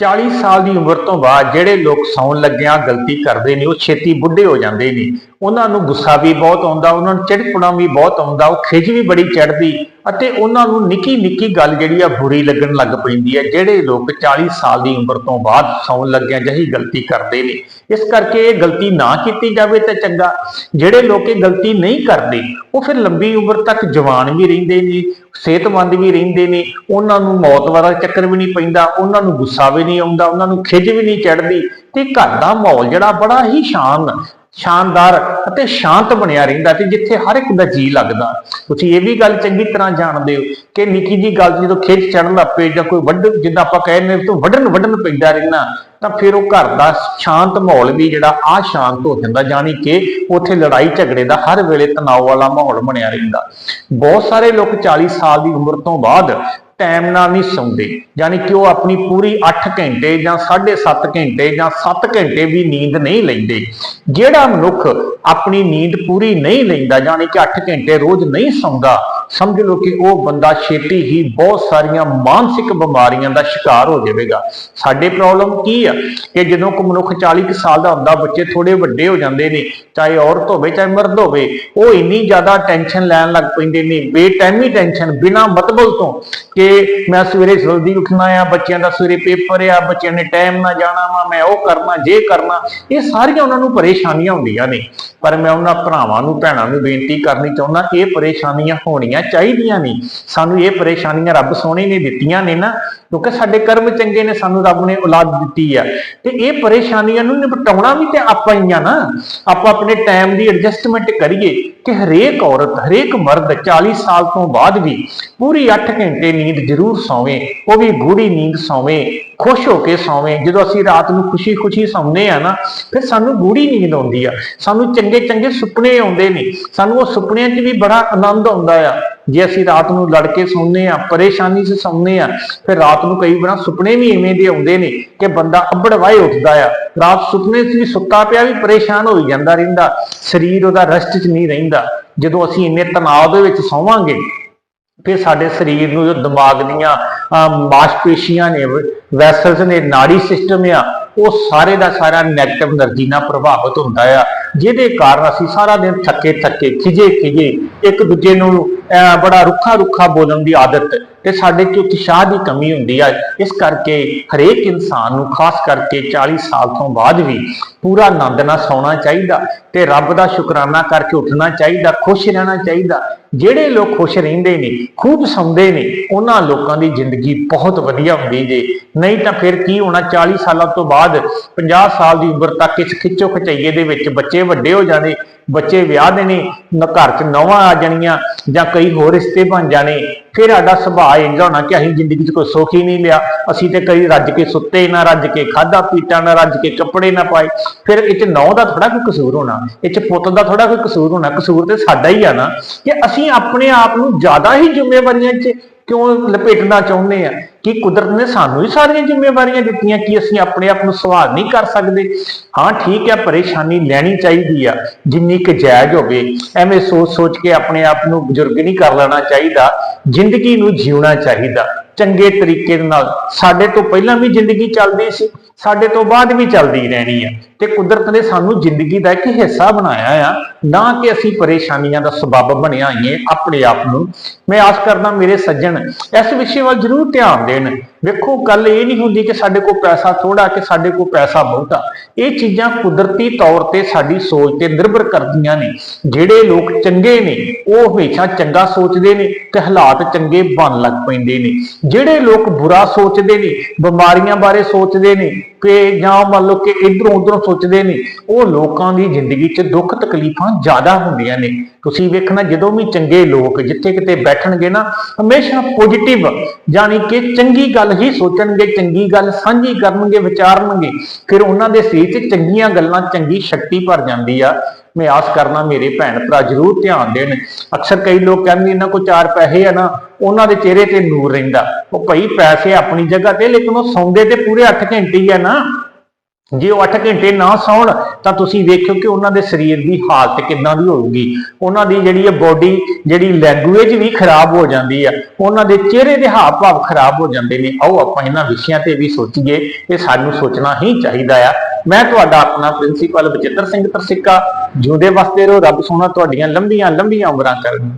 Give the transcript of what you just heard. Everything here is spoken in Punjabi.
40 ਸਾਲ ਦੀ ਉਮਰ ਤੋਂ ਬਾਅਦ ਜਿਹੜੇ ਲੋਕ ਸੌਣ ਲੱਗਿਆਂ ਗਲਤੀ ਕਰਦੇ ਨੇ, ਉਹ ਛੇਤੀ ਬੁੱਢੇ ਹੋ ਜਾਂਦੇ ਨੇ। ਉਹਨਾਂ ਨੂੰ ਗੁੱਸਾ ਵੀ ਬਹੁਤ ਆਉਂਦਾ, ਉਹਨਾਂ ਨੂੰ ਚਿੜਪਣਾ ਵੀ ਬਹੁਤ ਆਉਂਦਾ, ਉਹ ਖਿਜ ਵੀ ਬੜੀ ਚੜਦੀ ਅਤੇ ਉਹਨਾਂ ਨੂੰ ਨਿੱਕੀ ਨਿੱਕੀ ਗੱਲ ਜਿਹੜੀ ਆ ਬੁਰੀ ਲੱਗਣ ਲੱਗ ਪੈਂਦੀ ਹੈ, ਜਿਹੜੇ ਲੋਕ 40 ਸਾਲ ਦੀ ਉਮਰ ਤੋਂ ਬਾਅਦ ਸੌਣ ਲੱਗਿਆਂ ਜਹੀ ਗਲਤੀ ਕਰਦੇ ਨੇ। ਇਸ ਕਰਕੇ ਇਹ ਗਲਤੀ ਨਾ ਕੀਤੀ ਜਾਵੇ ਤਾਂ ਚੰਗਾ, ਜਿਹੜੇ ਲੋਕ ਇਹ ਗਲਤੀ ਨਹੀਂ ਕਰਦੇ, ਉਹ ਫਿਰ ਲੰਬੀ ਉਮਰ ਤੱਕ ਜਵਾਨ ਵੀ ਰਹਿੰਦੇ ਨੇ, ਸਿਹਤਮੰਦ ਵੀ ਰਹਿੰਦੇ ਨੇ, ਉਹਨਾਂ ਨੂੰ ਮੌਤ ਵਾਲਾ ਚੱਕਰ ਵੀ ਨਹੀਂ ਪੈਂਦਾ, ਉਹਨਾਂ ਨੂੰ ਗੁੱਸਾ ਵੀ ਨਹੀਂ ਆਉਂਦਾ, ਉਹਨਾਂ ਨੂੰ ਖਿਜ ਵੀ ਨਹੀਂ ਚੜਦੀ ਤੇ ਘਰ ਦਾ ਮਾਹੌਲ ਜਿਹੜਾ ਬੜਾ ਹੀ ਸ਼ਾਨ ਸ਼ਾਨਦਾਰ ਅਤੇ ਸ਼ਾਂਤ ਬਣਿਆ ਰਹਿੰਦਾ ਤੇ ਜਿੱਥੇ ਹਰ ਇੱਕ ਦਾ ਜੀ ਲੱਗਦਾ। ਤੁਸੀਂ ਇਹ ਵੀ ਗੱਲ ਚੰਗੀ ਤਰ੍ਹਾਂ ਜਾਣਦੇ ਹੋ ਕਿ ਨਿੱਕੀ ਜੀ ਗੱਲ ਜਦੋਂ ਖਿੱਚ ਚੜਨ ਲੱਗ ਪਏ ਜਾਂ ਕੋਈ ਵੱਡ ਜਿੱਦਾਂ ਆਪਾਂ ਕਹਿੰਦੇ ਨੇ ਤੋਂ ਵੱਡਣ ਵੱਡਣ ਪੈਂਦਾ ਰਹਿਣਾ ਤਾਂ ਫਿਰ ਉਹ ਘਰ ਦਾ ਸ਼ਾਂਤ ਮਾਹੌਲ ਵੀ ਜਿਹੜਾ ਆ ਸ਼ਾਂਤ ਹੋ ਜਾਂਦਾ, ਜਾਣੀ ਕਿ ਉੱਥੇ ਲੜਾਈ ਝਗੜੇ ਦਾ ਹਰ ਵੇਲੇ ਤਣਾਅ ਵਾਲਾ ਮਾਹੌਲ ਬਣਿਆ ਰਹਿੰਦਾ। ਬਹੁਤ ਸਾਰੇ ਲੋਕ 40 ਸਾਲ ਦੀ ਉਮਰ ਤੋਂ ਬਾਅਦ ਟਾਈਮ ਨਾਲ ਨਹੀਂ ਸੌਂਦੇ। ਯਾਨੀ ਕਿ ਉਹ ਆਪਣੀ ਪੂਰੀ 8 ਘੰਟੇ ਜਾਂ 7.5 ਘੰਟੇ ਜਾਂ 7 ਘੰਟੇ ਵੀ ਨੀਂਦ ਨਹੀਂ ਲੈਂਦੇ। ਜਿਹੜਾ ਮਨੁੱਖ ਆਪਣੀ ਨੀਂਦ ਪੂਰੀ ਨਹੀਂ ਲੈਂਦਾ, ਯਾਨੀ ਕਿ 8 ਘੰਟੇ ਰੋਜ਼ ਨਹੀਂ ਸੌਂਦਾ, ਸਮਝ ਲਓ ਕਿ ਉਹ ਬੰਦਾ ਛੇਤੀ ਹੀ ਬਹੁਤ ਸਾਰੀਆਂ ਮਾਨਸਿਕ ਬਿਮਾਰੀਆਂ ਦਾ ਸ਼ਿਕਾਰ ਹੋ ਜਾਵੇਗਾ। ਸਾਡੇ ਪ੍ਰੋਬਲਮ ਕੀ ਆ? ਕਿ ਜਦੋਂ ਕੋ ਮਨੁੱਖ 40 ਕੁ ਸਾਲ ਦਾ ਹੁੰਦਾ, ਬੱਚੇ ਥੋੜੇ ਵੱਡੇ ਹੋ ਜਾਂਦੇ ਨੇ, ਚਾਹੇ ਔਰਤ ਹੋਵੇ, ਚਾਹੇ ਮਰਦ ਹੋਵੇ, ਉਹ ਇੰਨੀ ਜ਼ਿਆਦਾ ਟੈਨਸ਼ਨ ਲੈਣ ਲੱਗ ਪੈਂਦੇ ਨੇ, ਬੇਟੈਮੀ ਟੈਨਸ਼ਨ ਬਿਨਾਂ ਮਤਲਬ ਤੋਂ। ਕਿ ਮੈਂ ਸਵੇਰੇ ਜਲਦੀ ਉੱਠਣਾ ਆ, ਬੱਚਿਆਂ ਦਾ ਸਵੇਰੇ ਪੇਪਰ ਆ, ਬੱਚਿਆਂ ਨੇ ਟਾਈਮ ਨਾਲ ਜਾਣਾ ਵਾ, ਮੈਂ ਉਹ ਕਰਨਾ, ਜੇ ਕਰਨਾ, ਇਹ ਸਾਰੀਆਂ ਉਹਨਾਂ ਨੂੰ ਪਰੇਸ਼ਾਨੀਆਂ ਹੁੰਦੀਆਂ ਨੇ। ਪਰ ਮੈਂ ਉਹਨਾਂ ਭਰਾਵਾਂ ਨੂੰ, ਭੈਣਾਂ ਨੂੰ ਬੇਨਤੀ ਕਰਨੀ ਚਾਹੁੰਦਾ ਇਹ ਪਰੇਸ਼ਾਨੀਆਂ ਹੋਣੀਆਂ ਚਾਹੀਦੀਆਂ ਨੇ। ਸਾਨੂੰ ਇਹ ਪਰੇਸ਼ਾਨੀਆਂ ਰੱਬ ਸੋਹਣੇ ਨੇ ਦਿੱਤੀਆਂ ਨੇ ਨਾ, ਕਿਉਂਕਿ ਸਾਡੇ ਕਰਮ ਚੰਗੇ ਨੇ, ਸਾਨੂੰ ਰੱਬ ਨੇ ਔਲਾਦ ਦਿੱਤੀ ਆ। ਤੇ ਇਹ ਪਰੇਸ਼ਾਨੀਆਂ ਨੂੰ ਨਿਪਟਾਉਣਾ ਵੀ ਤੇ ਆਪਾਂ ਹੀ ਆ ਨਾ। ਆਪਾਂ ਆਪਣੇ ਟਾਈਮ ਦੀ ਐਡਜਸਟਮੈਂਟ ਕਰੀਏ ਕਿ ਹਰੇਕ ਔਰਤ, ਹਰੇਕ ਮਰਦ 40 ਸਾਲ ਤੋਂ ਬਾਅਦ ਵੀ ਪੂਰੀ 8 ਘੰਟੇ ਨੀਂਦ ਜ਼ਰੂਰ ਸੌਵੇਂ, ਉਹ ਵੀ ਗੂੜੀ ਨੀਂਦ ਸੌਵੇਂ, ਖੁਸ਼ ਹੋ ਕੇ ਸੌਵੇਂ। ਜਦੋਂ ਅਸੀਂ ਰਾਤ ਨੂੰ ਖੁਸ਼ੀ-ਖੁਸ਼ੀ ਸੌਂਦੇ ਆ ਨਾ, ਫਿਰ ਸਾਨੂੰ ਗੂੜੀ ਨੀਂਦ ਆਉਂਦੀ ਆ। ਸਾਨੂੰ ਚੰਗੇ ਚੰਗੇ ਸੁਪਨੇ ਆਉਂਦੇ ਨੇ। ਸਾਨੂੰ ਉਹ ਸੁਪਨਿਆਂ 'ਚ ਵੀ ਬੜਾ ਆਨੰਦ ਆਉਂਦਾ ਆ। ਜੇ ਅਸੀਂ ਰਾਤ ਨੂੰ ਲੜ ਕੇ ਸੌਂਦੇ ਆ ਪਰੇਸ਼ਾਨੀ 'ਚ ਸੌਂਦੇ ਆ ਫਿਰ ਰਾਤ ਨੂੰ ਕਈ ਵਾਰ ਸੁਪਨੇ ਵੀ ਐਵੇਂ ਦੇ ਆਉਂਦੇ ਨੇ ਕਿ ਬੰਦਾ ਅੱਬੜਵਾਏ ਉੱਠਦਾ ਆ। ਰਾਤ ਸੁਪਨੇ 'ਚ ਵੀ ਸੁੱਤਾ ਪਿਆ ਵੀ ਪਰੇਸ਼ਾਨ ਹੋਈ ਜਾਂਦਾ ਰਹਿੰਦਾ। ਸਰੀਰ ਉਹਦਾ ਰੈਸਟ 'ਚ ਨਹੀਂ ਰਹਿੰਦਾ। ਜਦੋਂ ਅਸੀਂ ਇੰਨੇ ਤਣਾਅ ਦੇ ਵਿੱਚ ਸੌਵਾਂਗੇ ਫਿਰ ਸਾਡੇ ਸਰੀਰ ਨੂੰ ਜੋ ਦਿਮਾਗ ਦੀਆਂ ਮਾਸਪੇਸ਼ੀਆਂ ਨੇ ਵੈਸਲਸ ਨੇ, ਨਾੜੀ ਸਿਸਟਮ ਆ, ਉਹ ਸਾਰੇ ਦਾ ਸਾਰਾ ਨੈਗੇਟਿਵ એનર્ਜੀ ਨਾਲ ਪ੍ਰਭਾਵਿਤ ਹੁੰਦਾ ਆ। ਜਿਹਦੇ ਕਾਰਨ ਅਸੀਂ ਸਾਰਾ ਦਿਨ ਥੱਕੇ ਥੱਕੇ ਖਿਜੇ ਖਿਜੇ ਇੱਕ ਦੂਜੇ ਨੂੰ ਬੜਾ ਰੁੱਖਾ ਰੁੱਖਾ ਬੋਲਣ ਦੀ ਆਦਤ ਤੇ ਸਾਡੇ ਚ ਉਤਸ਼ਾਹ ਦੀ ਕਮੀ ਹੁੰਦੀ ਹੈ ਇਸ ਕਰਕੇ ਹਰੇਕ ਇਨਸਾਨ ਨੂੰ, ਖਾਸ ਕਰਕੇ 40 ਸਾਲ ਤੋਂ ਬਾਅਦ ਵੀ ਪੂਰਾ ਆਨੰਦ ਨਾਲ ਸੌਣਾ ਚਾਹੀਦਾ ਤੇ ਰੱਬ ਦਾ ਸ਼ੁਕਰਾਨਾ ਕਰਕੇ ਉੱਠਣਾ ਚਾਹੀਦਾ, ਖੁਸ਼ ਰਹਿਣਾ ਚਾਹੀਦਾ। ਜਿਹੜੇ ਲੋਕ ਖੁਸ਼ ਰਹਿੰਦੇ ਨੇ, ਖੂਬ ਸੌਂਦੇ ਨੇ, ਉਹਨਾਂ ਲੋਕਾਂ ਦੀ ਜ਼ਿੰਦਗੀ ਬਹੁਤ ਵਧੀਆ ਹੁੰਦੀ ਜੇ। ਨਹੀਂ ਤਾਂ ਫਿਰ ਕੀ ਹੋਣਾ 40 ਸਾਲਾਂ ਤੋਂ ਬਾਅਦ 50 ਸਾਲ ਦੀ ਉਮਰ ਤੱਕ ਇਸ ਖਿੱਚੋ ਖਚਾਈਏ ਦੇ ਵਿੱਚ ਬੱਚੇ ਵੱਡੇ ਹੋ ਜਾਂਦੇ ਬੱਚੇ ਵਿਆਹ ਦੇਣੇ ਘਰ 'ਚ ਨਵਾਂ ਆ ਜਾਣੀਆਂ ਜਾਂ ਕਈ ਹੋਰ ਰਿਸ਼ਤੇ ਬਣ ਜਾਣੇ, ਫਿਰ ਸਾਡਾ ਸੁਭਾਅ ਇੰਜ ਹੋਣਾ ਕਿ ਅਸੀਂ ਜ਼ਿੰਦਗੀ 'ਚ ਕੋਈ ਸੁੱਖ ਹੀ ਨਹੀਂ ਲਿਆ। ਅਸੀਂ ਤੇ ਕਈ ਰੱਜ ਕੇ ਸੁੱਤੇ ਨਾ, ਰੱਜ ਕੇ ਖਾਦਾ ਪੀਤਾ ਨਾ, ਰੱਜ ਕੇ ਕੱਪੜੇ ਨਾ ਪਾਏ। ਫਿਰ ਇਹ 'ਚ ਨੌ ਦਾ ਥੋੜਾ ਕੋਈ ਕਸੂਰ ਹੋਣਾ, ਇਹ 'ਚ ਪੁੱਤ ਦਾ ਥੋੜਾ ਕੋਈ ਕਸੂਰ ਹੋਣਾ। ਕਸੂਰ ਤੇ ਸਾਡਾ ਹੀ ਆ ਨਾ ਕਿ ਅਸੀਂ ਆਪਣੇ ਆਪ ਨੂੰ ਜ਼ਿਆਦਾ ਹੀ ਜ਼ਿੰਮੇਵਾਰੀਆਂ 'ਚ ਕਿਉਂ ਲਪੇਟਣਾ ਚਾਹੁੰਦੇ ਆ? ਕਿ ਕੁਦਰਤ ਨੇ ਸਾਨੂੰ ਹੀ ਸਾਰੀਆਂ ਜ਼ਿੰਮੇਵਾਰੀਆਂ ਦਿੱਤੀਆਂ, ਕਿ ਅਸੀਂ ਆਪਣੇ ਆਪ ਨੂੰ ਸਵਾਲ ਨਹੀਂ ਕਰ ਸਕਦੇ? ਹਾਂ, ਠੀਕ ਹੈ ਪਰੇਸ਼ਾਨੀ ਲੈਣੀ ਚਾਹੀਦੀ ਆ, ਜਿੰਨੀ ਕਿ ਜਾਇਜ਼ ਹੋਵੇ। ਐਵੇਂ ਸੋਚ ਸੋਚ ਕੇ ਆਪਣੇ ਆਪ ਨੂੰ ਬਜ਼ੁਰਗ ਨਹੀਂ ਕਰ ਲੈਣਾ ਚਾਹੀਦਾ, ਜ਼ਿੰਦਗੀ ਨੂੰ ਜਿਉਣਾ ਚਾਹੀਦਾ। ਚੰਗੇ ਤਰੀਕੇ ਦੇ ਨਾਲ, ਸਾਡੇ ਤੋਂ ਪਹਿਲਾਂ ਵੀ ਜ਼ਿੰਦਗੀ ਚੱਲਦੀ ਸੀ, ਸਾਡੇ ਤੋਂ ਬਾਅਦ ਵੀ ਚੱਲਦੀ ਰਹਿਣੀ ਆ। ਤੇ ਕੁਦਰਤ ਨੇ ਸਾਨੂੰ ਜ਼ਿੰਦਗੀ ਦਾ ਇੱਕ ਹਿੱਸਾ ਬਣਾਇਆ ਆ ਨਾ ਕਿ ਅਸੀਂ ਪਰੇਸ਼ਾਨੀਆਂ ਦਾ ਸਬਬ ਬਣਿਆ ਹੋਈਏ ਆਪਣੇ ਆਪ ਨੂੰ। ਮੈਂ ਆਸ ਕਰਦਾ ਮੇਰੇ ਸੱਜਣ, ਇਸ ਵਿਸ਼ੇ ਵੱਲ ਜ਼ਰੂਰ ਧਿਆਨ ਦੇਣ। ਵੇਖੋ, ਗੱਲ ਇਹ ਨਹੀਂ ਹੁੰਦੀ ਕਿ ਸਾਡੇ ਕੋਲ ਪੈਸਾ ਥੋੜਾ ਕਿ ਸਾਡੇ ਕੋਲ ਪੈਸਾ ਬਹੁਤਾ। ਇਹ ਚੀਜ਼ਾਂ ਕੁਦਰਤੀ ਤੌਰ ਤੇ ਸਾਡੀ ਸੋਚ ਤੇ ਨਿਰਭਰ ਕਰਦੀਆਂ ਨੇ। ਜਿਹੜੇ ਲੋਕ ਚੰਗੇ ਨੇ, ਉਹ ਹਮੇਸ਼ਾ ਚੰਗਾ ਸੋਚਦੇ ਨੇ ਤੇ ਹਾਲਾਤ ਚੰਗੇ ਬਣ ਲੱਗ ਪੈਂਦੇ ਨੇ। ਜਿਹੜੇ ਲੋਕ ਬੁਰਾ ਸੋਚਦੇ ਨੇ, ਬਿਮਾਰੀਆਂ ਬਾਰੇ ਸੋਚਦੇ ਨੇ ਕਿ ਜਾਂ ਮੰਨ ਲਓ ਕਿ ਇਧਰੋਂ ਉਧਰੋਂ ਸੋਚਦੇ ਨੇ, ਉਹ ਲੋਕਾਂ ਦੀ ਜ਼ਿੰਦਗੀ 'ਚ ਦੁੱਖ ਤਕਲੀਫਾਂ ਜ਼ਿਆਦਾ ਹੁੰਦੀਆਂ ਨੇ। ਤੁਸੀਂ ਵੇਖਣਾ, ਜਦੋਂ ਵੀ ਚੰਗੇ ਲੋਕ ਜਿੱਥੇ ਕਿਤੇ ਬੈਠਣਗੇ ਨਾ, ਹਮੇਸ਼ਾ ਪੋਜ਼ਿਟਿਵ ਯਾਨੀ ਕਿ ਚੰਗੀ ਗੱਲ ਹੀ ਸੋਚਣਗੇ, ਚੰਗੀ ਗੱਲ ਸਾਂਝੀ ਕਰਨਗੇ, ਵਿਚਾਰਨਗੇ। ਫਿਰ ਉਹਨਾਂ ਦੇ ਸਰੀਰ 'ਚ ਚੰਗੀਆਂ ਗੱਲਾਂ, ਚੰਗੀ ਸ਼ਕਤੀ ਭਰ ਜਾਂਦੀ ਆ। ਮੈਂ ਆਸ ਕਰਨਾ ਮੇਰੇ ਭੈਣ ਭਰਾ ਜ਼ਰੂਰ ਧਿਆਨ ਦੇਣ। ਅਕਸਰ ਕਈ ਲੋਕ ਕਹਿੰਦੇ ਇਹਨਾਂ ਕੋਲ ਚਾਰ ਪੈਸੇ ਆ ਨਾ, ਉਹਨਾਂ ਦੇ ਚਿਹਰੇ ਤੇ ਨੂਰ ਰਹਿੰਦਾ। ਉਹ ਭਈ ਪੈਸੇ ਆਪਣੀ ਜਗ੍ਹਾ ਤੇ, ਲੇਕਿਨ ਉਹ ਸੌਂਦੇ ਤੇ ਪੂਰੇ 8 ਘੰਟੇ ਹੀ ਆ ਨਾ। ਜੇ ਉਹ 8 ਘੰਟੇ ਨਾ ਸੌਣ, ਤਾਂ ਤੁਸੀਂ ਵੇਖਿਓ ਕਿ ਉਹਨਾਂ ਦੇ ਸਰੀਰ ਦੀ ਹਾਲਤ ਕਿੰਨਾ ਦੀ ਹੋਊਗੀ। ਉਹਨਾਂ ਦੀ ਜਿਹੜੀ ਹੈ ਬੋਡੀ ਜਿਹੜੀ ਲੈਂਗੁਏਜ ਵੀ ਖਰਾਬ ਹੋ ਜਾਂਦੀ ਆ, ਉਹਨਾਂ ਦੇ ਚਿਹਰੇ ਦੇ ਹਾਵ ਭਾਵ ਖਰਾਬ ਹੋ ਜਾਂਦੇ ਨੇ। ਆਓ ਆਪਾਂ ਇਹਨਾਂ ਵਿਸ਼ਿਆਂ ਤੇ ਵੀ ਸੋਚੀਏ, ਇਹ ਸਾਨੂੰ ਸੋਚਣਾ ਹੀ ਚਾਹੀਦਾ ਆ। ਮੈਂ ਤੁਹਾਡਾ ਆਪਣਾ ਪ੍ਰਿੰਸੀਪਲ ਬਚਿੱਤਰ ਸਿੰਘ ਤਰਸਿੱਕਾ, ਜਿਉਂਦੇ ਵਸਦੇ ਰਹੋ, ਰੱਬ ਸੋਹਣਾ ਤੁਹਾਡੀਆਂ ਲੰਬੀਆਂ ਲੰਬੀਆਂ ਉਮਰਾਂ ਕਰਨ।